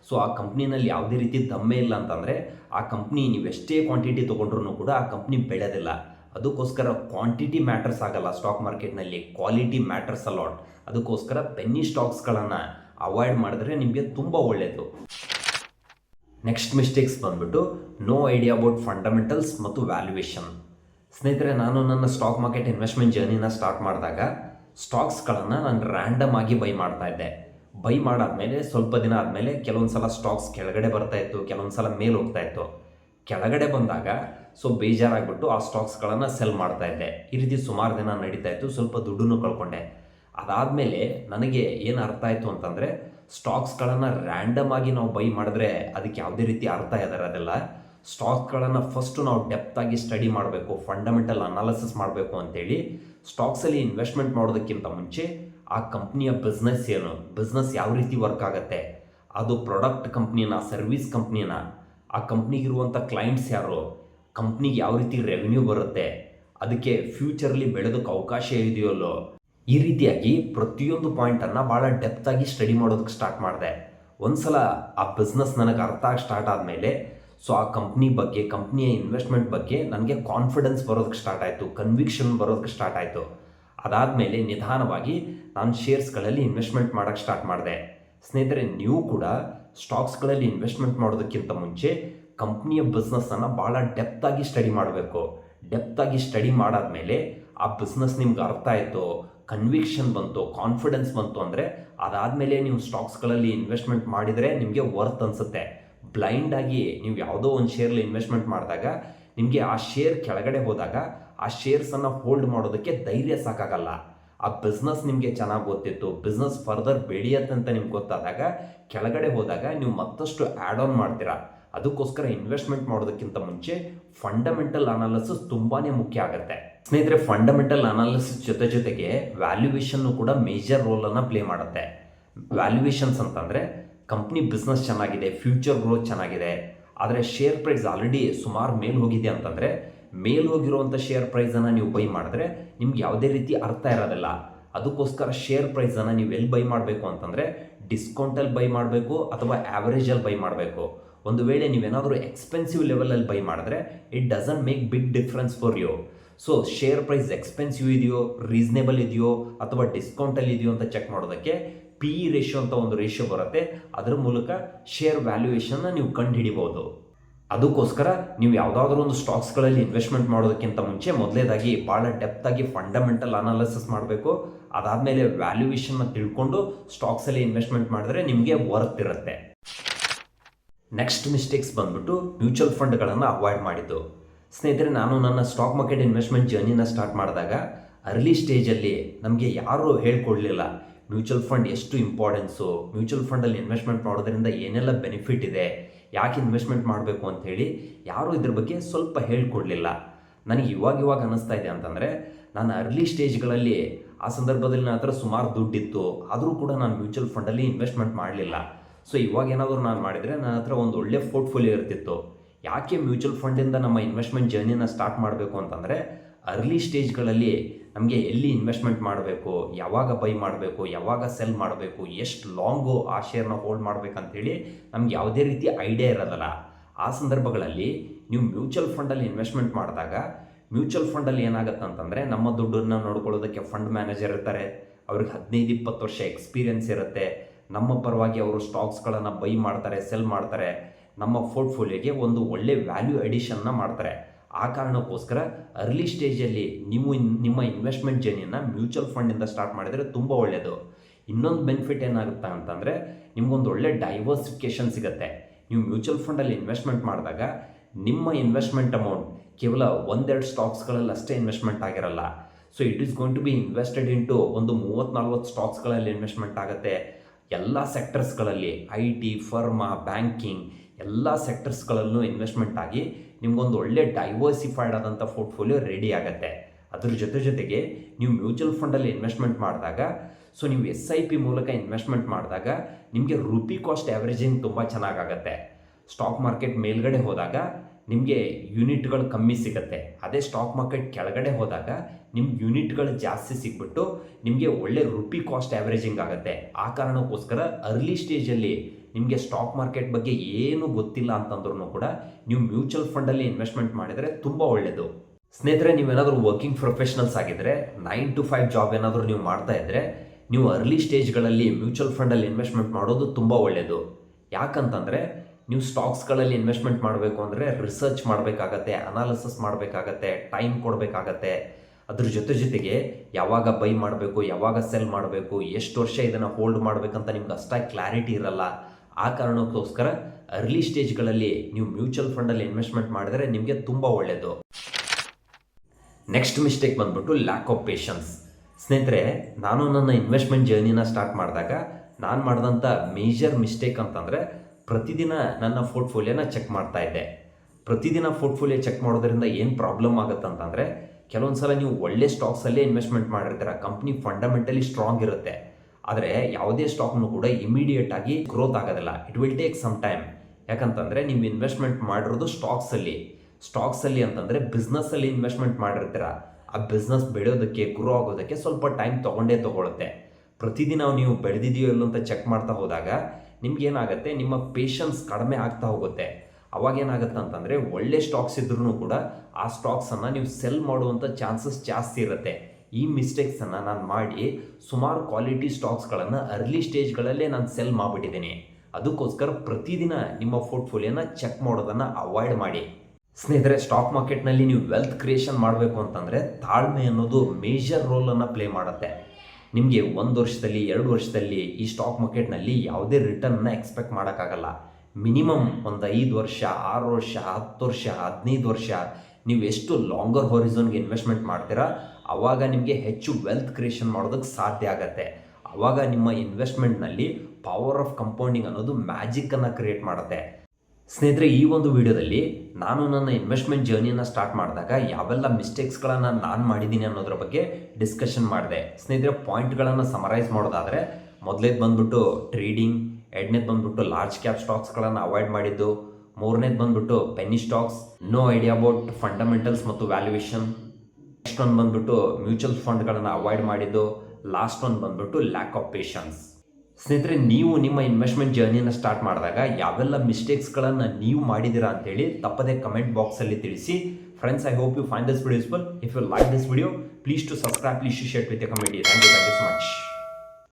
ಸೊ, ಆ ಕಂಪ್ನಿನಲ್ಲಿ ಯಾವುದೇ ರೀತಿ ದಮ್ಮೆ ಇಲ್ಲ ಅಂತಂದರೆ, ಆ ಕಂಪ್ನಿ ನೀವು ಎಷ್ಟೇ ಕ್ವಾಂಟಿಟಿ ತೊಗೊಂಡ್ರೂ ಕೂಡ ಆ ಕಂಪ್ನಿ ಬೆಳೆಯೋದಿಲ್ಲ ಅದಕ್ಕೋಸ್ಕರ ಕ್ವಾಂಟಿಟಿ ಮ್ಯಾಟರ್ಸ್ ಆಗಲ್ಲ ಸ್ಟಾಕ್ ಮಾರ್ಕೆಟ್ನಲ್ಲಿ ಕ್ವಾಲಿಟಿ ಮ್ಯಾಟರ್ಸ್ ಅಲಾಟ್ ಅದಕ್ಕೋಸ್ಕರ ಪೆನ್ನಿ ಸ್ಟಾಕ್ಸ್ಗಳನ್ನು ಅವಾಯ್ಡ್ ಮಾಡಿದ್ರೆ ನಿಮಗೆ ತುಂಬ ಒಳ್ಳೆಯದು ನೆಕ್ಸ್ಟ್ ಮಿಸ್ಟೇಕ್ಸ್ ಬಂದ್ಬಿಟ್ಟು ನೋ ಐಡಿಯಾ ಅಬೌಟ್ ಫಂಡಮೆಂಟಲ್ಸ್ ಮತ್ತು ವ್ಯಾಲ್ಯೂಯೇಷನ್ ಸ್ನೇಹಿತರೆ, ನಾನು ನನ್ನ ಸ್ಟಾಕ್ ಮಾರ್ಕೆಟ್ ಇನ್ವೆಸ್ಟ್ಮೆಂಟ್ ಜರ್ನಿನ ಸ್ಟಾರ್ಟ್ ಮಾಡಿದಾಗ ಸ್ಟಾಕ್ಸ್ಗಳನ್ನು ನಾನು ರ್ಯಾಂಡಮ್ ಆಗಿ ಬೈ ಮಾಡ್ತಾ ಇದ್ದೆ. ಬೈ ಮಾಡಾದ್ಮೇಲೆ ಸ್ವಲ್ಪ ದಿನ ಆದಮೇಲೆ ಕೆಲವೊಂದು ಸಲ ಸ್ಟಾಕ್ಸ್ ಕೆಳಗಡೆ ಬರ್ತಾ ಇತ್ತು ಕೆಲವೊಂದು ಸಲ ಮೇಲೆ ಹೋಗ್ತಾ ಇತ್ತು. ಕೆಳಗಡೆ ಬಂದಾಗ ಸೊ ಬೇಜಾರಾಗಿಬಿಟ್ಟು ಆ ಸ್ಟಾಕ್ಸ್ಗಳನ್ನು ಸೆಲ್ ಮಾಡ್ತಾ ಇದ್ದೆ. ಈ ರೀತಿ ಸುಮಾರು ದಿನ ನಡೀತಾ ಇತ್ತು, ಸ್ವಲ್ಪ ದುಡ್ಡನ್ನು ಕಳ್ಕೊಂಡೆ. ಅದಾದಮೇಲೆ ನನಗೆ ಏನು ಅರ್ಥ ಆಯಿತು ಅಂತಂದರೆ, ಸ್ಟಾಕ್ಸ್ಗಳನ್ನು ರ್ಯಾಂಡಮ್ ಆಗಿ ನಾವು ಬೈ ಮಾಡಿದ್ರೆ ಅದಕ್ಕೆ ಯಾವುದೇ ರೀತಿ ಅರ್ಥ ಇರೋದಿಲ್ಲ ಸ್ಟಾಕ್ಗಳನ್ನು ಫಸ್ಟು ನಾವು ಡೆಪ್ತಾಗಿ ಸ್ಟಡಿ ಮಾಡಬೇಕು ಫಂಡಮೆಂಟಲ್ ಅನಾಲಿಸಿಸ್ ಮಾಡಬೇಕು ಅಂತೇಳಿ ಸ್ಟಾಕ್ಸಲ್ಲಿ ಇನ್ವೆಸ್ಟ್ಮೆಂಟ್ ಮಾಡೋದಕ್ಕಿಂತ ಮುಂಚೆ ಆ ಕಂಪ್ನಿಯ ಬಿಸ್ನೆಸ್ ಏನು ಬಿಸ್ನೆಸ್ ಯಾವ ರೀತಿ ವರ್ಕ್ ಆಗುತ್ತೆ, ಅದು ಪ್ರಾಡಕ್ಟ್ ಕಂಪ್ನಿನ ಸರ್ವಿಸ್ ಕಂಪ್ನಿನ ಆ ಕಂಪ್ನಿಗಿರುವಂಥ ಕ್ಲೈಂಟ್ಸ್ ಯಾರು ಕಂಪ್ನಿಗೆ ಯಾವ ರೀತಿ ರೆವಿನ್ಯೂ ಬರುತ್ತೆ, ಅದಕ್ಕೆ ಫ್ಯೂಚರ್ಲಿ ಬೆಳೆದಕ್ಕೆ ಅವಕಾಶ ಇದೆಯಲ್ಲೋ, ಈ ರೀತಿಯಾಗಿ ಪ್ರತಿಯೊಂದು ಪಾಯಿಂಟನ್ನು ಭಾಳ ಡೆಪ್ತಾಗಿ ಸ್ಟಡಿ ಮಾಡೋದಕ್ಕೆ ಸ್ಟಾರ್ಟ್ ಮಾಡಿದೆ. ಒಂದ್ಸಲ ಆ ಬಿಸ್ನೆಸ್ ನನಗೆ ಅರ್ಥ ಆಗಿ ಸ್ಟಾರ್ಟ್ ಆದಮೇಲೆ ಸೊ ಆ ಕಂಪ್ನಿ ಬಗ್ಗೆ ಕಂಪ್ನಿಯ ಇನ್ವೆಸ್ಟ್ಮೆಂಟ್ ಬಗ್ಗೆ ನನಗೆ ಕಾನ್ಫಿಡೆನ್ಸ್ ಬರೋದಕ್ಕೆ ಸ್ಟಾರ್ಟ್ ಆಯಿತು ಕನ್ವಿಕ್ಷನ್ ಬರೋದಕ್ಕೆ ಸ್ಟಾರ್ಟ್ ಆಯಿತು. ಅದಾದಮೇಲೆ ನಿಧಾನವಾಗಿ ನಾನು ಶೇರ್ಸ್ಗಳಲ್ಲಿ ಇನ್ವೆಸ್ಟ್ಮೆಂಟ್ ಮಾಡೋಕ್ಕೆ ಸ್ಟಾರ್ಟ್ ಮಾಡಿದೆ. ಸ್ನೇಹಿತರೆ, ನೀವು ಕೂಡ ಸ್ಟಾಕ್ಸ್ಗಳಲ್ಲಿ ಇನ್ವೆಸ್ಟ್ಮೆಂಟ್ ಮಾಡೋದಕ್ಕಿಂತ ಮುಂಚೆ ಕಂಪ್ನಿಯ ಬಿಸ್ನೆಸ್ಸನ್ನು ಭಾಳ ಡೆಪ್ತಾಗಿ ಸ್ಟಡಿ ಮಾಡಬೇಕು. ಡೆಪ್ತಾಗಿ ಸ್ಟಡಿ ಮಾಡಾದಮೇಲೆ ಆ ಬಿಸ್ನೆಸ್ ನಿಮ್ಗೆ ಅರ್ಥ ಆಯಿತು ಕನ್ವಿಕ್ಷನ್ ಬಂತು ಕಾನ್ಫಿಡೆನ್ಸ್ ಬಂತು ಅಂದರೆ ಅದಾದಮೇಲೆ ನೀವು ಸ್ಟಾಕ್ಸ್ಗಳಲ್ಲಿ ಇನ್ವೆಸ್ಟ್ಮೆಂಟ್ ಮಾಡಿದರೆ ನಿಮಗೆ ವರ್ತ್ ಅನಿಸುತ್ತೆ. ಬ್ಲೈಂಡಾಗಿ ನೀವು ಯಾವುದೋ ಒಂದು ಶೇರ್ಲಿ ಇನ್ವೆಸ್ಟ್ಮೆಂಟ್ ಮಾಡಿದಾಗ ನಿಮಗೆ ಆ ಶೇರ್ ಕೆಳಗಡೆ ಹೋದಾಗ ಆ ಶೇರ್ಸನ್ನು ಹೋಲ್ಡ್ ಮಾಡೋದಕ್ಕೆ ಧೈರ್ಯ ಸಾಕಾಗಲ್ಲ. ಆ ಬಿಸ್ನೆಸ್ ನಿಮಗೆ ಚೆನ್ನಾಗಿ ಗೊತ್ತಿತ್ತು ಬಿಸ್ನೆಸ್ ಫರ್ದರ್ ಬೆಳೆಯತ್ತಂತ ನಿಮ್ಗೆ ಗೊತ್ತಾದಾಗ ಕೆಳಗಡೆ ಹೋದಾಗ ನೀವು ಮತ್ತಷ್ಟು ಆ್ಯಡ್ ಆನ್ ಮಾಡ್ತೀರಾ. ಅದಕ್ಕೋಸ್ಕರ ಇನ್ವೆಸ್ಟ್ಮೆಂಟ್ ಮಾಡೋದಕ್ಕಿಂತ ಮುಂಚೆ ಫಂಡಮೆಂಟಲ್ ಅನಾಲಿಸಿಸ್ ತುಂಬಾ ಮುಖ್ಯ ಆಗುತ್ತೆ. ಸ್ನೇಹಿತರೆ ಫಂಡಮೆಂಟಲ್ ಅನಾಲಿಸಿಸ್ ಜೊತೆ ಜೊತೆಗೆ ವ್ಯಾಲ್ಯೂಯೇಷನ್ನು ಕೂಡ ಮೇಜರ್ ರೋಲನ್ನು ಪ್ಲೇ ಮಾಡುತ್ತೆ. ವ್ಯಾಲ್ಯೂಯೇಷನ್ಸ್ ಅಂತಂದರೆ ಕಂಪ್ನಿ ಬಿಸ್ನೆಸ್ ಚೆನ್ನಾಗಿದೆ ಫ್ಯೂಚರ್ ಗ್ರೋತ್ ಚೆನ್ನಾಗಿದೆ. ಆದರೆ ಶೇರ್ ಪ್ರೈಸ್ ಆಲ್ರೆಡಿ ಸುಮಾರು ಮೇಲ್ ಹೋಗಿದೆ ಅಂತಂದರೆ ಮೇಲ್ ಹೋಗಿರುವಂತ ಶೇರ್ ಪ್ರೈಸನ್ನು ನೀವು ಬೈ ಮಾಡಿದ್ರೆ ನಿಮ್ಗೆ ಯಾವುದೇ ರೀತಿ ಅರ್ಥ ಇರೋದಿಲ್ಲ. ಅದಕ್ಕೋಸ್ಕರ ಶೇರ್ ಪ್ರೈಸನ್ನು ನೀವು ಎಲ್ಲಿ ಬೈ ಮಾಡಬೇಕು ಅಂತಂದರೆ ಡಿಸ್ಕೌಂಟಲ್ಲಿ ಬೈ ಮಾಡಬೇಕು ಅಥವಾ ಆ್ಯಾವ್ರೇಜಲ್ಲಿ ಬೈ ಮಾಡಬೇಕು. ಒಂದು ವೇಳೆ ನೀವೇನಾದರೂ ಎಕ್ಸ್ಪೆನ್ಸಿವ್ ಲೆವೆಲಲ್ಲಿ ಬೈ ಮಾಡಿದ್ರೆ it doesn't make big difference for you so share price expensive ಇದೆಯೋ ರೀಸನೇಬಲ್ ಇದೆಯೋ, ಅಥವಾ ಡಿಸ್ಕೌಂಟಲ್ಲಿ ಇದೆಯೋ ಅಂತ ಚೆಕ್ ಮಾಡೋದಕ್ಕೆ ಪಿ ಇ ರೇಷಿಯೋ ಅಂತ ಒಂದು ರೇಷಿಯೋ ಬರುತ್ತೆ. ಅದರ ಮೂಲಕ ಶೇರ್ ವ್ಯಾಲ್ಯೂಯೇಷನ್ನ ನೀವು ಕಂಡು ಹಿಡಿಬೋದು ಅದಕ್ಕೋಸ್ಕರ ನೀವು ಯಾವುದಾದ್ರೂ ಒಂದು ಸ್ಟಾಕ್ಸ್ಗಳಲ್ಲಿ ಇನ್ವೆಸ್ಟ್ಮೆಂಟ್ ಮಾಡೋದಕ್ಕಿಂತ ಮುಂಚೆ ಮೊದಲೇದಾಗಿ ಭಾಳ ಡೆಪ್ತಾಗಿ ಫಂಡಮೆಂಟಲ್ ಅನಾಲಿಸಿಸ್ ಮಾಡಬೇಕು. ಅದಾದಮೇಲೆ ವ್ಯಾಲ್ಯೂಯೇಷನ್ನ ತಿಳ್ಕೊಂಡು ಸ್ಟಾಕ್ಸಲ್ಲಿ ಇನ್ವೆಸ್ಟ್ಮೆಂಟ್ ಮಾಡಿದ್ರೆ ನಿಮಗೆ ವರ್ತ್ ಇರುತ್ತೆ. ನೆಕ್ಸ್ಟ್ ಮಿಸ್ಟೇಕ್ಸ್ ಬಂದ್ಬಿಟ್ಟು ಮ್ಯೂಚುವಲ್ ಫಂಡ್ಗಳನ್ನು ಅವಾಯ್ಡ್ ಮಾಡಿದ್ದು. ಸ್ನೇಹಿತರೆ, ನಾನು ನನ್ನ ಸ್ಟಾಕ್ ಮಾರ್ಕೆಟ್ ಇನ್ವೆಸ್ಟ್ಮೆಂಟ್ ಜರ್ನಿನ ಸ್ಟಾರ್ಟ್ ಮಾಡಿದಾಗ ಅರ್ಲಿ ಸ್ಟೇಜಲ್ಲಿ ನಮಗೆ ಯಾರೂ ಹೇಳ್ಕೊಡ್ಲಿಲ್ಲ ಮ್ಯೂಚುವಲ್ ಫಂಡ್ ಎಷ್ಟು ಇಂಪಾರ್ಟೆನ್ಸು ಮ್ಯೂಚುವಲ್ ಫಂಡಲ್ಲಿ ಇನ್ವೆಸ್ಟ್ಮೆಂಟ್ ಮಾಡೋದ್ರಿಂದ ಏನೆಲ್ಲ ಬೆನಿಫಿಟ್ ಇದೆ, ಯಾಕೆ ಇನ್ವೆಸ್ಟ್ಮೆಂಟ್ ಮಾಡಬೇಕು ಅಂಥೇಳಿ ಯಾರೂ ಇದ್ರ ಬಗ್ಗೆ ಸ್ವಲ್ಪ ಹೇಳ್ಕೊಡ್ಲಿಲ್ಲ. ನನಗೆ ಇವಾಗ ಇವಾಗ ಅನ್ನಿಸ್ತಾ ಇದೆ ಅಂತಂದರೆ, ನಾನು ಅರ್ಲಿ ಸ್ಟೇಜ್ಗಳಲ್ಲಿ ಆ ಸಂದರ್ಭದಲ್ಲಿ ನನ್ನ ಹತ್ರ ಸುಮಾರು ದುಡ್ಡಿತ್ತು, ಆದರೂ ಕೂಡ ನಾನು ಮ್ಯೂಚುವಲ್ ಫಂಡಲ್ಲಿ ಇನ್ವೆಸ್ಟ್ಮೆಂಟ್ ಮಾಡಲಿಲ್ಲ. ಸೊ ಇವಾಗ ಏನಾದರೂ ನಾನು ಮಾಡಿದರೆ ನನ್ನ ಹತ್ರ ಒಂದು ಒಳ್ಳೆ ಪೋರ್ಟ್ಫೋಲಿಯೋ ಇರ್ತಿತ್ತು. ಯಾಕೆ ಮ್ಯೂಚುವಲ್ ಫಂಡಿಂದ ನಮ್ಮ ಇನ್ವೆಸ್ಟ್ಮೆಂಟ್ ಜರ್ನಿನ ಸ್ಟಾರ್ಟ್ ಮಾಡಬೇಕು ಅಂತಂದರೆ ಅರ್ಲಿ ಸ್ಟೇಜ್ಗಳಲ್ಲಿ ನಮಗೆ ಎಲ್ಲಿ ಇನ್ವೆಸ್ಟ್ಮೆಂಟ್ ಮಾಡಬೇಕು, ಯಾವಾಗ ಬೈ ಮಾಡಬೇಕು, ಯಾವಾಗ ಸೆಲ್ ಮಾಡಬೇಕು, ಎಷ್ಟು ಲಾಂಗು ಆ ಶೇರ್ನ ಹೋಲ್ಡ್ ಮಾಡಬೇಕಂತೇಳಿ ನಮ್ಗೆ ಯಾವುದೇ ರೀತಿ ಐಡಿಯಾ ಇರೋದಲ್ಲ. ಆ ಸಂದರ್ಭಗಳಲ್ಲಿ ನೀವು ಮ್ಯೂಚುವಲ್ ಫಂಡಲ್ಲಿ ಇನ್ವೆಸ್ಟ್ಮೆಂಟ್ ಮಾಡಿದಾಗ ಮ್ಯೂಚುವಲ್ ಫಂಡಲ್ಲಿ ಏನಾಗುತ್ತೆ ಅಂತಂದರೆ ನಮ್ಮ ದುಡ್ಡನ್ನು ನೋಡ್ಕೊಳ್ಳೋದಕ್ಕೆ ಫಂಡ್ ಮ್ಯಾನೇಜರ್ ಇರ್ತಾರೆ. ಅವ್ರಿಗೆ ಹದಿನೈದು, ಇಪ್ಪತ್ತು ವರ್ಷ ಎಕ್ಸ್ಪೀರಿಯನ್ಸ್ ಇರುತ್ತೆ. ನಮ್ಮ ಪರವಾಗಿ ಅವರು ಸ್ಟಾಕ್ಸ್ಗಳನ್ನು ಬೈ ಮಾಡ್ತಾರೆ ಸೆಲ್ ಮಾಡ್ತಾರೆ. ನಮ್ಮ ಪೋರ್ಟ್ಫೋಲಿಯೋಗೆ ಒಂದು ಒಳ್ಳೆ ವ್ಯಾಲ್ಯೂ ಅಡಿಷನ್ನ ಮಾಡ್ತಾರೆ. ಆ ಕಾರಣಕ್ಕೋಸ್ಕರ ಅರ್ಲಿ ಸ್ಟೇಜಲ್ಲಿ ನೀವು ನಿಮ್ಮ ಇನ್ವೆಸ್ಟ್ಮೆಂಟ್ ಜರ್ನಿಯನ್ನು ಮ್ಯೂಚುವಲ್ ಫಂಡಿಂದ ಸ್ಟಾರ್ಟ್ ಮಾಡಿದರೆ ತುಂಬ ಒಳ್ಳೆಯದು ಇನ್ನೊಂದು ಬೆನಿಫಿಟ್ ಏನಾಗುತ್ತೆ ಅಂತಂದರೆ ನಿಮಗೊಂದು ಒಳ್ಳೆ ಡೈವರ್ಸಿಫಿಕೇಷನ್ ಸಿಗುತ್ತೆ. ನೀವು ಮ್ಯೂಚುವಲ್ ಫಂಡಲ್ಲಿ ಇನ್ವೆಸ್ಟ್ಮೆಂಟ್ ಮಾಡಿದಾಗ ನಿಮ್ಮ ಇನ್ವೆಸ್ಟ್ಮೆಂಟ್ ಅಮೌಂಟ್ ಕೇವಲ ಒಂದೆರಡು ಸ್ಟಾಕ್ಸ್ಗಳಲ್ಲಿ ಅಷ್ಟೇ ಇನ್ವೆಸ್ಟ್ಮೆಂಟ್ ಆಗಿರಲ್ಲ. So it is going to be invested into ಒಂದು ಮೂವತ್ತು ನಲ್ವತ್ತು ಸ್ಟಾಕ್ಸ್ಗಳಲ್ಲಿ ಇನ್ವೆಸ್ಟ್ಮೆಂಟ್ ಆಗುತ್ತೆ. ಎಲ್ಲ ಸೆಕ್ಟರ್ಸ್ಗಳಲ್ಲಿ ಐ ಟಿ ಫರ್ಮಾ ಬ್ಯಾಂಕಿಂಗ್ ಎಲ್ಲ ಸೆಕ್ಟರ್ಸ್ಗಳಲ್ಲೂ ಇನ್ವೆಸ್ಟ್ಮೆಂಟ್ ಆಗಿ ನಿಮಗೊಂದು ಒಳ್ಳೆ ಡೈವರ್ಸಿಫೈಡ್ ಆದಂಥ ಪೋರ್ಟ್ಫೋಲಿಯೋ ರೆಡಿ ಆಗುತ್ತೆ. ಅದ್ರ ಜೊತೆ ಜೊತೆಗೆ ನೀವು ಮ್ಯೂಚುವಲ್ ಫಂಡಲ್ಲಿ ಇನ್ವೆಸ್ಟ್ಮೆಂಟ್ ಮಾಡಿದಾಗ ಸೊ ನೀವು ಎಸ್ ಐ ಪಿ ಮೂಲಕ ಇನ್ವೆಸ್ಟ್ಮೆಂಟ್ ಮಾಡಿದಾಗ ನಿಮಗೆ ರುಪಿ ಕಾಸ್ಟ್ ಆ್ಯಾವ್ರೇಜಿಂಗ್ ತುಂಬ ಚೆನ್ನಾಗಾಗತ್ತೆ. ಸ್ಟಾಕ್ ಮಾರ್ಕೆಟ್ ಮೇಲ್ಗಡೆ ಹೋದಾಗ ನಿಮಗೆ ಯೂನಿಟ್ಗಳು ಕಮ್ಮಿ ಸಿಗುತ್ತೆ. ಅದೇ ಸ್ಟಾಕ್ ಮಾರ್ಕೆಟ್ ಕೆಳಗಡೆ ಹೋದಾಗ ನಿಮ್ಗೆ ಯೂನಿಟ್ಗಳು ಜಾಸ್ತಿ ಸಿಕ್ಬಿಟ್ಟು ನಿಮಗೆ ಒಳ್ಳೆ ರುಪಿ ಕಾಸ್ಟ್ ಆ್ಯಾವ್ರೇಜಿಂಗ್ ಆಗುತ್ತೆ. ಆ ಕಾರಣಕ್ಕೋಸ್ಕರ ಅರ್ಲಿ ಸ್ಟೇಜಲ್ಲಿ ನಿಮಗೆ ಸ್ಟಾಕ್ ಮಾರ್ಕೆಟ್ ಬಗ್ಗೆ ಏನೂ ಗೊತ್ತಿಲ್ಲ ಅಂತಂದ್ರೂ ಕೂಡ ನೀವು ಮ್ಯೂಚುವಲ್ ಫಂಡಲ್ಲಿ ಇನ್ವೆಸ್ಟ್ಮೆಂಟ್ ಮಾಡಿದರೆ ತುಂಬ ಒಳ್ಳೆಯದು ಸ್ನೇಹಿತರೆ, ನೀವೇನಾದರೂ ವರ್ಕಿಂಗ್ ಪ್ರೊಫೆಷನಲ್ಸ್ ಆಗಿದ್ದರೆ ನೈನ್ ಟು ಫೈವ್ ಜಾಬ್ ಏನಾದರೂ ನೀವು ಮಾಡ್ತಾ ಇದ್ದರೆ ನೀವು ಅರ್ಲಿ ಸ್ಟೇಜ್ಗಳಲ್ಲಿ ಮ್ಯೂಚುವಲ್ ಫಂಡಲ್ಲಿ ಇನ್ವೆಸ್ಟ್ಮೆಂಟ್ ಮಾಡೋದು ತುಂಬ ಒಳ್ಳೆಯದು ಯಾಕಂತಂದರೆ ನೀವು ಸ್ಟಾಕ್ಸ್ಗಳಲ್ಲಿ ಇನ್ವೆಸ್ಟ್ಮೆಂಟ್ ಮಾಡಬೇಕು ಅಂದರೆ ರಿಸರ್ಚ್ ಮಾಡಬೇಕಾಗತ್ತೆ ಅನಾಲಿಸಿಸ್ ಮಾಡಬೇಕಾಗತ್ತೆ ಟೈಮ್ ಕೊಡಬೇಕಾಗತ್ತೆ. ಅದ್ರ ಜೊತೆ ಜೊತೆಗೆ ಯಾವಾಗ ಬೈ ಮಾಡಬೇಕು, ಯಾವಾಗ ಸೆಲ್ ಮಾಡಬೇಕು, ಎಷ್ಟು ವರ್ಷ ಇದನ್ನು ಹೋಲ್ಡ್ ಮಾಡಬೇಕಂತ ನಿಮ್ಗೆ ಅಷ್ಟಾಗಿ ಕ್ಲಾರಿಟಿ ಇರಲ್ಲ. ಆ ಕಾರಣಕ್ಕೋಸ್ಕರ ಅರ್ಲಿ ಸ್ಟೇಜ್ಗಳಲ್ಲಿ ನೀವು ಮ್ಯೂಚುವಲ್ ಫಂಡಲ್ಲಿ ಇನ್ವೆಸ್ಟ್ಮೆಂಟ್ ಮಾಡಿದರೆ ನಿಮಗೆ ತುಂಬ ಒಳ್ಳೆಯದು ನೆಕ್ಸ್ಟ್ ಮಿಸ್ಟೇಕ್ ಬಂದ್ಬಿಟ್ಟು ಲ್ಯಾಕ್ ಆಫ್ ಪೇಷನ್ಸ್ ಸ್ನೇಹಿತರೆ, ನಾನು ನನ್ನ ಇನ್ವೆಸ್ಟ್ಮೆಂಟ್ ಜರ್ನಿನ ಸ್ಟಾರ್ಟ್ ಮಾಡಿದಾಗ ನಾನು ಮಾಡಿದಂಥ ಮೇಜರ್ ಮಿಸ್ಟೇಕ್ ಅಂತಂದರೆ ಪ್ರತಿದಿನ ನನ್ನ ಪೋರ್ಟ್ಫೋಲಿಯೋನ ಚೆಕ್ ಮಾಡ್ತಾ ಇದ್ದೆ. ಪ್ರತಿದಿನ ಪೋರ್ಟ್ಫೋಲಿಯೋ ಚೆಕ್ ಮಾಡೋದ್ರಿಂದ ಏನು ಪ್ರಾಬ್ಲಮ್ ಆಗುತ್ತೆ ಅಂತಂದರೆ ಕೆಲವೊಂದು ಸಲ ನೀವು ಒಳ್ಳೆ ಸ್ಟಾಕ್ಸಲ್ಲೇ ಇನ್ವೆಸ್ಟ್ಮೆಂಟ್ ಮಾಡಿರ್ತೀರ, ಕಂಪ್ನಿ ಫಂಡಮೆಂಟಲಿ ಸ್ಟ್ರಾಂಗ್ ಇರುತ್ತೆ. ಆದರೆ ಯಾವುದೇ ಸ್ಟಾಕ್ನು ಕೂಡ ಇಮಿಡಿಯೇಟ್ ಆಗಿ ಗ್ರೋತ್ ಆಗೋದಿಲ್ಲ. It will take some time ಯಾಕಂತಂದರೆ ನೀವು ಇನ್ವೆಸ್ಟ್ಮೆಂಟ್ ಮಾಡಿರೋದು ಸ್ಟಾಕ್ಸಲ್ಲಿ. ಸ್ಟಾಕ್ಸಲ್ಲಿ ಅಂತಂದರೆ ಬಿಸ್ನೆಸ್ಸಲ್ಲಿ ಇನ್ವೆಸ್ಟ್ಮೆಂಟ್ ಮಾಡಿರ್ತೀರ. ಆ ಬಿಸ್ನೆಸ್ ಬೆಳೆಯೋದಕ್ಕೆ ಗ್ರೋ ಆಗೋದಕ್ಕೆ ಸ್ವಲ್ಪ ಟೈಮ್ ತೊಗೊಂಡೇ ತೊಗೊಳುತ್ತೆ. ಪ್ರತಿದಿನ ನೀವು ಬೆಳೆದಿದೆಯೋ ಇಲ್ಲೋ ಅಂತ ಚೆಕ್ ಮಾಡ್ತಾ ಹೋದಾಗ ನಿಮ್ಗೇನಾಗುತ್ತೆ? ನಿಮ್ಮ ಪೇಷನ್ಸ್ ಕಡಿಮೆ ಆಗ್ತಾ ಹೋಗುತ್ತೆ. ಅವಾಗ ಏನಾಗುತ್ತೆ ಅಂತಂದರೆ ಒಳ್ಳೆ ಸ್ಟಾಕ್ಸ್ ಇದ್ರೂ ಕೂಡ ಆ ಸ್ಟಾಕ್ಸನ್ನು ನೀವು ಸೆಲ್ ಮಾಡುವಂಥ ಚಾನ್ಸಸ್ ಜಾಸ್ತಿ ಇರುತ್ತೆ. ಈ ಮಿಸ್ಟೇಕ್ಸನ್ನು ನಾನು ಮಾಡಿ ಸುಮಾರು ಕ್ವಾಲಿಟಿ ಸ್ಟಾಕ್ಸ್ಗಳನ್ನು ಅರ್ಲಿ ಸ್ಟೇಜ್ಗಳಲ್ಲೇ ನಾನು ಸೆಲ್ ಮಾಡಿಬಿಟ್ಟಿದ್ದೀನಿ. ಅದಕ್ಕೋಸ್ಕರ ಪ್ರತಿದಿನ ನಿಮ್ಮ ಪೋರ್ಟ್ಫೋಲಿಯೋನ ಚೆಕ್ ಮಾಡೋದನ್ನು ಅವಾಯ್ಡ್ ಮಾಡಿ. ಸ್ನೇಹಿತರೆ ಸ್ಟಾಕ್ ಮಾರ್ಕೆಟ್ನಲ್ಲಿ ನೀವು ವೆಲ್ತ್ ಕ್ರಿಯೇಷನ್ ಮಾಡಬೇಕು ಅಂತಂದರೆ ತಾಳ್ಮೆ ಅನ್ನೋದು ಮೇಜರ್ ರೋಲನ್ನು ಪ್ಲೇ ಮಾಡುತ್ತೆ. ನಿಮಗೆ ಒಂದು ವರ್ಷದಲ್ಲಿ, ಎರಡು ವರ್ಷದಲ್ಲಿ ಈ ಸ್ಟಾಕ್ ಮಾರ್ಕೆಟ್ನಲ್ಲಿ ಯಾವುದೇ ರಿಟರ್ನ್ನ ಎಕ್ಸ್ಪೆಕ್ಟ್ ಮಾಡೋಕ್ಕಾಗಲ್ಲ. ಮಿನಿಮಮ್ ಒಂದು ಐದು ವರ್ಷ, ಆರು ವರ್ಷ, ಹತ್ತು ವರ್ಷ, ಹದಿನೈದು ವರ್ಷ ನೀವು ಎಷ್ಟು ಲಾಂಗರ್ ಹೊರಿಸನ್ಗೆ ಇನ್ವೆಸ್ಟ್ಮೆಂಟ್ ಮಾಡ್ತೀರಾ ಆವಾಗ ನಿಮಗೆ ಹೆಚ್ಚು ವೆಲ್ತ್ ಕ್ರಿಯೇಷನ್ ಮಾಡೋದಕ್ಕೆ ಸಾಧ್ಯ ಆಗತ್ತೆ. ಆವಾಗ ನಿಮ್ಮ ಇನ್ವೆಸ್ಟ್ಮೆಂಟ್ನಲ್ಲಿ ಪವರ್ ಆಫ್ ಕಂಪೌಂಡಿಂಗ್ ಅನ್ನೋದು ಮ್ಯಾಜಿಕ್ಕನ್ನು ಕ್ರಿಯೇಟ್ ಮಾಡುತ್ತೆ. ಸ್ನೇಹಿತರೆ, ಈ ಒಂದು ವಿಡಿಯೋದಲ್ಲಿ ನಾನು ನನ್ನ ಇನ್ವೆಸ್ಟ್ಮೆಂಟ್ ಜರ್ನಿಯನ್ನು ಸ್ಟಾರ್ಟ್ ಮಾಡಿದಾಗ ಯಾವೆಲ್ಲ ಮಿಸ್ಟೇಕ್ಸ್ಗಳನ್ನು ನಾನು ಮಾಡಿದ್ದೀನಿ ಅನ್ನೋದ್ರ ಬಗ್ಗೆ ಡಿಸ್ಕಷನ್ ಮಾಡಿದೆ. ಸ್ನೇಹಿತರೆ ಪಾಯಿಂಟ್ಗಳನ್ನು ಸಮರೈಸ್ ಮಾಡೋದಾದರೆ ಮೊದಲೇದು ಬಂದ್ಬಿಟ್ಟು ಟ್ರೇಡಿಂಗ್, ಎರಡನೇದು ಬಂದ್ಬಿಟ್ಟು ಲಾರ್ಜ್ ಕ್ಯಾಪ್ ಸ್ಟಾಕ್ಸ್ಗಳನ್ನು ಅವಾಯ್ಡ್ ಮಾಡಿದ್ದು, ಮೂರನೇದು ಬಂದ್ಬಿಟ್ಟು penny stocks, no idea about fundamentals ಮತ್ತು ವ್ಯಾಲ್ಯೂಯೇಷನ್. ನೆಕ್ಸ್ಟ್ ಒಂದು ಬಂದ್ಬಿಟ್ಟು ಮ್ಯೂಚುವಲ್ ಫಂಡ್ಗಳನ್ನು ಅವಾಯ್ಡ್ ಮಾಡಿದ್ದು, ಲಾಸ್ಟ್ ಒಂದು ಬಂದ್ಬಿಟ್ಟು ಲ್ಯಾಕ್ ಆಫ್ ಪೇಷನ್ಸ್. ಸ್ನೇಹಿತರೆ, ನೀವು ನಿಮ್ಮ ಇನ್ವೆಸ್ಟ್ಮೆಂಟ್ ಜರ್ನಿಯನ್ನು ಸ್ಟಾರ್ಟ್ ಮಾಡಿದಾಗ ಯಾವೆಲ್ಲ ಮಿಸ್ಟೇಕ್ಸ್ಗಳನ್ನು ನೀವು ಮಾಡಿದ್ದೀರಾ ಅಂತೇಳಿ ತಪ್ಪದೇ ಕಮೆಂಟ್ ಬಾಕ್ಸಲ್ಲಿ ತಿಳಿಸಿ. Friends, I hope you find this video useful. If you like this video, please to subscribe, please to share with comment. Thank you thank you so much.